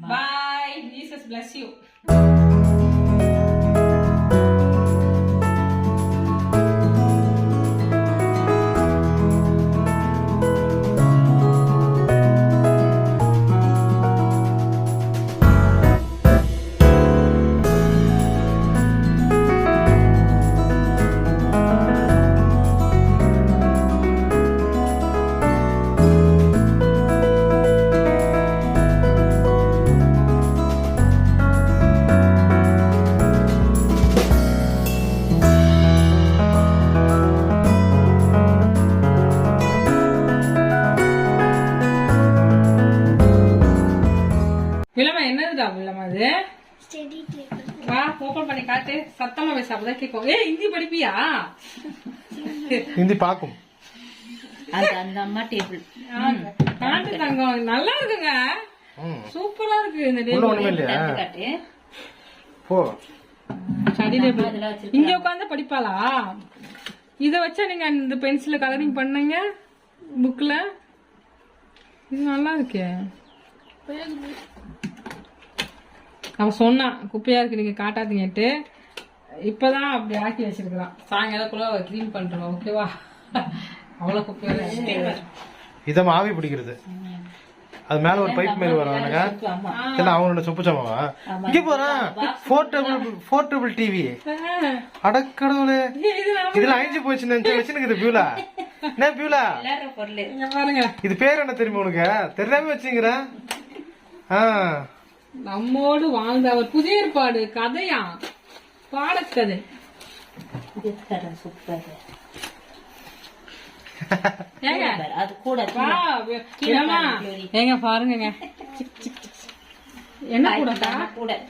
Bye. Bye. Jesus bless you. விலமா என்னதுடா விலமா அது? Steady table வா ஓபன் பண்ணி காட்டு. சத்தமா பேச அப்பதான் கேட்கும். ஏய் ஹிந்தி படிப்பியா? ஹிந்தி பார்க்கும். அது அந்த அம்மா டேபிள் காட்டு தங்கம். நல்லா இருக்குங்க. சூப்பரா இருக்கு இந்த டேபிள் ஒண்ணுமே இல்லையா? காட்டு போ. ஸ்டடி டேபிள் இங்க உட்காந்து படிப்பாளா? இத வச்சா நீங்க இந்த பென்சில கலரிங் பண்ணீங்க புக்ல இது நல்லா இருக்கே. அவ சொன்னா குப்பையா இருக்கு நீங்க காட்டாதீங்கட்டு இப்பதான் அப்படி ஆக்கி வச்சிருக்கிறான் சாயங்காலக்குள்ள க்ளீன் பண்றோம் ஓகேவா அவ்வளவு குப்பையா இருக்கு. இதை ஆவி பிடிக்கிறது. அது மேல ஒரு பைப் எனக்கு ஆமா. இல்ல அவனோட சொப்பு சாமாவா? இங்க போறான் போர்ட்டபிள் போர்ட்டபிள் டிவி அடக்கடவுளே இதுல அழிஞ்சு போச்சு நினைச்சு வச்சுனுக்குது பியூலா. என்ன பியூலா? இது பேர் என்ன தெரியுமா உனக்கு? தெரியாம வச்சுங்கிற ஆ. நம்மோடு வாழ்ந்த அவர் புதிய ஏற்பாடு கதையா? பாடக்கதை. இது தரேன் சூப்பர் ஏங்க பாருங்கங்க. என்ன கூட.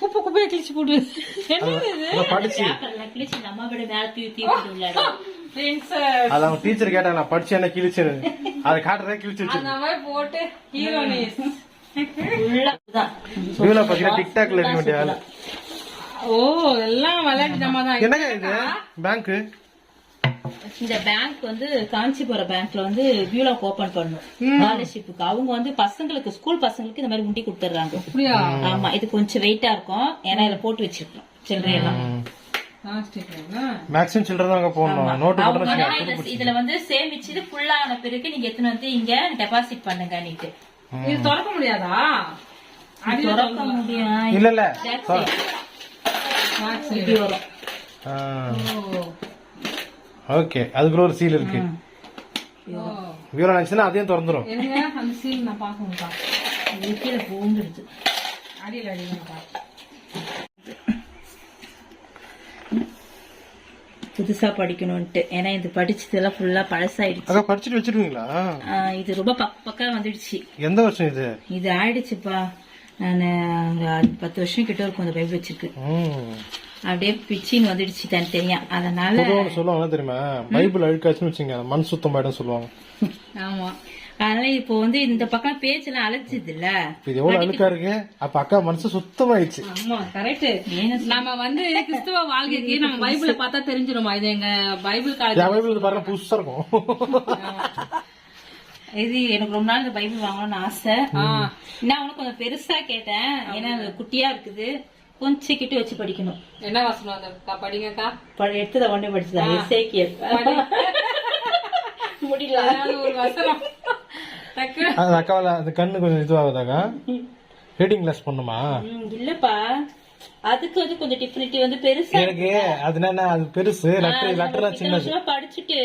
குப்பை குப்பையை கிழிச்சு போட்டு. அதை படிச்சு. நம்ம விட மேல தூக்கி. அது அவங்க டீச்சர் கேட்டாங்க நான் படிச்சு என்ன கிழிச்சு அதை காட்டுறதே கிழிச்சு போட்டு டிக்டாக்ல இருக்க வேண்டிய ஆளு ஓ எல்லாம் விளையாட்டு ஜாமா தான். என்னங்க இது? பேங்க் இந்த பேங்க் வந்து காஞ்சிபுரம் பேங்க்ல வந்து பியூலாக் ஓபன் பண்ணும். ஸ்காலர்ஷிப்புக்கு அவங்க வந்து பசங்களுக்கு ஸ்கூல் பசங்களுக்கு இந்த மாதிரி உண்டி கொடுத்துறாங்க ஆமா இது கொஞ்சம் வெயிட்டா இருக்கும். ஏன்னா இதுல போட்டு வச்சிருக்கோம். சில்லறையெல்லாம். மேக்ஸிமம் சில்ட்ரன் அங்க போடணும். நோட்டு அவங்க போட்டு இதுல- வந்து சேமிச்சு ஃபுல்லா ஆன பிறகு நீங்க எத்தனை வந்து இங்க டெபாசிட் பண்ணுங்க நீட்டு. இது திறக்க முடியாதா? திறக்க முடியும் இல்ல இல்ல. இப்படி வரும். ஓகே அதுக்குள்ள ஒரு சீல் இருக்கு. வியூரா நினைச்சுன்னா அதையும் திறந்துரும். அந்த சீல் நான் பார்க்கணும்க்கா இது கீழே பூந்துடுது அடியில் அடியில் புதுசா படிக்கணும்ட்டு ஏன்னா இது படிச்சதெல்லாம் ஃபுல்லா பழசாயிடுச்சு. படிச்சுட்டு வச்சிருவீங்களா? இது ரொம்ப பக்க பக்கம் வந்துடுச்சு. எந்த வருஷம் இது? இது ஆயிடுச்சுப்பா. நான் பத்து வருஷம் கிட்ட இருக்கும் அந்த பைபிள் வச்சிருக்கு. அப்படியே பிச்சின்னு வந்துடுச்சு தனித்தனியா. அதனால சொல்லுவாங்க தெரியுமா? பைபிள் அழுக்காச்சுன்னு வச்சுங்க மண் சுத்தம் ஆயிடும் சொல்லுவாங்க. ஆமா. அதனால இப்போ வந்து இந்த பக்கம் பேஜ் எல்லாம் அழைச்சது இல்ல இது எவ்வளவு அழுக்கா இருக்கு அப்ப அக்கா மனசு சுத்தமாயிடுச்சு. ஆமா கரெக்ட் நம்ம வந்து கிறிஸ்துவ வாழ்க்கைக்கு நம்ம பைபிளை பார்த்தா தெரிஞ்சிருமா? இது எங்க பைபிள் காலேஜ் பைபிள் பாருங்க புதுசா இருக்கும். இது எனக்கு ரொம்ப நாள் இந்த பைபிள் வாங்கணும்னு ஆசை. நான் உனக்கு கொஞ்சம் பெருசா கேட்டேன். ஏன்னா குட்டியா இருக்குது. கொஞ்சம் கிட்ட வச்சு படிக்கணும். என்ன வசனம் அந்த படிங்கக்கா. எடுத்ததை ஒண்ணே படிச்சுதான். இசைக்கியல் முடியல. ஒரு வசனம். அந்த அக்காவில அந்த கண்ணு கொஞ்சம் இதுவாகுதாக்கா? ரீடிங் கிளாஸ் பண்ணுமா? இல்லப்பா. அதுக்கு வந்து கொஞ்சம் டிஃபினிட்டி வந்து பெருசா எனக்கு அது என்ன அது பெருசு லெட்டர் லெட்டர்லாம் இத்தனை சின்னது. படிச்சுட்டு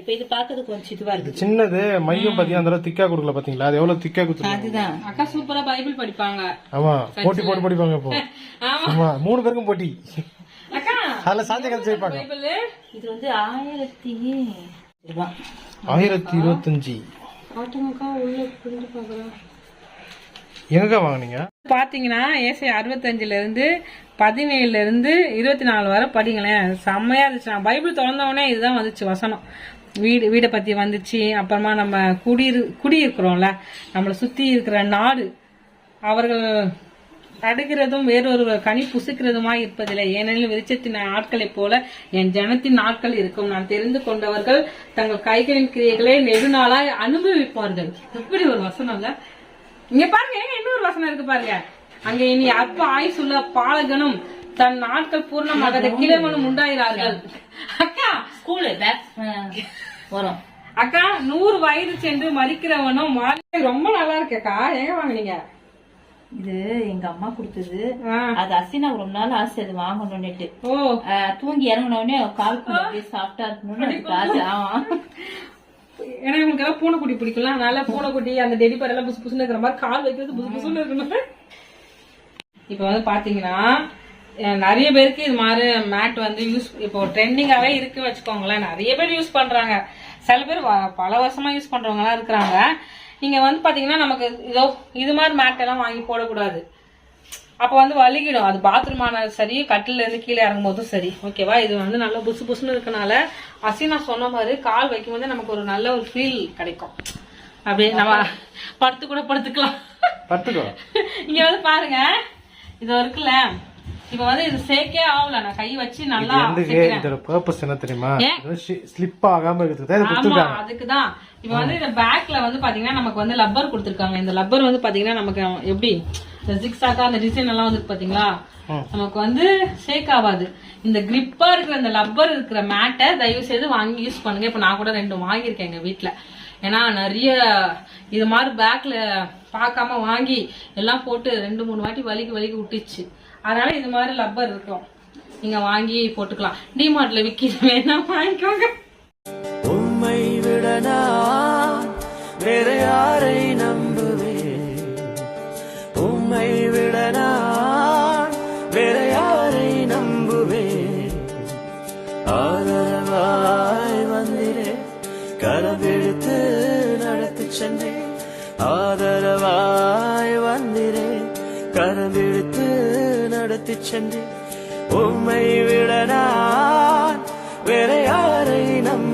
இப்ப இது பாக்குறது கொஞ்சம் இதுவா இருக்குது. சின்னது மையம் பாத்தீங்கன்னா அந்த திக்கா கொடுக்கல பாத்தீங்களா? அது எவ்வளவு திக்கா கொடுத்துருக்காங்க அதுதான். அக்கா சூப்பரா பைபிள் படிப்பாங்க. ஆமா போட்டி போட்டு படிப்பாங்க இப்போ. ஆமா. மூணு பேருக்கும் போட்டி. அக்கா அதுல சாஞ்ச கதை செய்ப்பாங்க பைபிள்? இது வந்து ஆயிரத்தி ஆயிரத்தி இருபத்தஞ்சு. உள்ள புரிஞ்சு எங்கக்கா வாங்குனீங்க? பாத்தீங்கன்னா ஏசை அறுபத்தஞ்சுல இருந்து பதினேழுல இருந்து இருபத்தி நாலு வரை படிங்களேன். செம்மையா இருந்துச்சு. நான் பைபிள் திறந்தவொடனே இதுதான் வந்துச்சு வசனம். வீடு வீடை பத்தி வந்துச்சு. அப்புறமா நம்ம குடியிரு குடியிருக்கிறோம்ல. நம்மளை சுத்தி இருக்கிற நாடு. அவர்கள் அடுகிறதும் வேறொரு கனி புசுக்கிறதுமாய் இருப்பதில்லை. ஏனெனில் விருட்சத்தின் ஆட்களைப் போல என் ஜனத்தின் நாட்கள் இருக்கும். நான் தெரிந்து கொண்டவர்கள் தங்கள் கைகளின் கிரியைகளை நெடுநாளாய் அனுபவிப்பார்கள். எப்படி ஒரு வசனம் இல்ல? இங்க பாருங்க இன்னொரு வசனம் இருக்கு பாருங்க. அங்க இனி அற்ப ஆயுசுள்ள பாலகனும் தன் நாட்கள் பூர்ணமாக கிழவனும் உண்டாகிறார்கள். அக்கா ஸ்கூலு வரும். அக்கா நூறு வயது சென்று மறிக்கிறவனும் ரொம்ப நல்லா இருக்கேக்கா எங்க வாங்குனீங்க? இது எங்க அம்மா கொடுத்தது. அது அசினா ரொம்ப நாள் ஆசை அது வாங்கணும்னுட்டு. தூங்கி இறங்கின உடனே கால் அப்படியே சாஃப்டா இருக்கணும்னு ஆசை. ஆமா. ஏன்னா இவங்களுக்கு எல்லாம் பூனைக்குட்டி பிடிக்கலாம் அதனால பூனைக்குட்டி அந்த டெடி பேர் எல்லாம் புசு புசுன்னு இருக்கிற மாதிரி கால் வைக்கிறது புசு புசுன்னு இருக்கணும் இப்ப வந்து பாத்தீங்கன்னா நிறைய பேருக்கு இது மாதிரி மேட் வந்து யூஸ் இப்போ ட்ரெண்டிங்காவே இருக்கு வச்சுக்கோங்களேன். நிறைய பேர் யூஸ் பண்றாங்க. சில பேர் பல வருஷமா யூஸ் பண்றவங்க எல்லாம் இருக்கிறாங்க. நீங்க வந்து பாத்தீங்கன்னா நமக்கு இதோ இது மாதிரி மேட் எல்லாம் வாங்கி போடக்கூடாது. அப்போ வந்து வலிக்கிடும் அது பாத்ரூம் ஆனாலும் சரி கட்டில இருந்து கீழே இறங்கும் போதும் சரி ஓகேவா இது வந்து நல்லா புசு புசுன்னு இருக்கனால அசினா சொன்ன மாதிரி கால் வைக்கும் போது நமக்கு ஒரு நல்ல ஒரு ஃபீல் கிடைக்கும். அப்படியே நம்ம படுத்து கூட படுத்துக்கலாம். பத்துக்கோ இங்க வந்து பாருங்க. இது இருக்குல்ல. இப்ப வந்து இது சேக்கே ஆகல. நான் கை வச்சு நல்லா இதோட பர்பஸ் என்ன தெரியுமா? ஸ்லிப் ஆகாம தான் ஆமா கொடுத்துருக்காங்க. அதுக்குதான். இப்ப வந்து இந்த பேக்ல வந்து பாத்தீங்கன்னா நமக்கு வந்து லப்பர் கொடுத்திருக்காங்க. இந்த லப்பர் வந்து பாத்தீங்கன்னா நமக்கு எப்படி? இந்த ஜிக்ஸாக்கா அந்த டிசைன் எல்லாம் வந்து பாத்தீங்களா. நமக்கு வந்து ஷேக் ஆகாது. இந்த கிரிப்பா இருக்கிற இந்த லப்பர் இருக்கிற மேட்டை தயவு செய்து வாங்கி யூஸ் பண்ணுங்க. இப்ப நான் கூட ரெண்டு வாங்கியிருக்கேன் எங்க வீட்ல. ஏன்னா நிறைய இது மாதிரி பேக்ல பார்க்காம வாங்கி எல்லாம் போட்டு ரெண்டு மூணு வாட்டி வலிக்கு வலிக்கு விட்டுச்சு. அதனால இது மாதிரி லப்பர் இருக்கும். நீங்க வாங்கி போட்டுக்கலாம். டிமார்ட்ல விக்கிது வேணா வாங்கிக்கோங்க. உண்மை விடனா வேற யாரை நம்புவேன்? உண்மை விடனா வேற யாரை நம்புவேன்? ஆதரவாய் வந்திரே கலவெடுத்து நடத்தி சென்றேன். ஆதரவாய் வந்திரே கரபிடித்து நடத்தி சென்று உம்மை விட நான் வேற யாரை நம்ப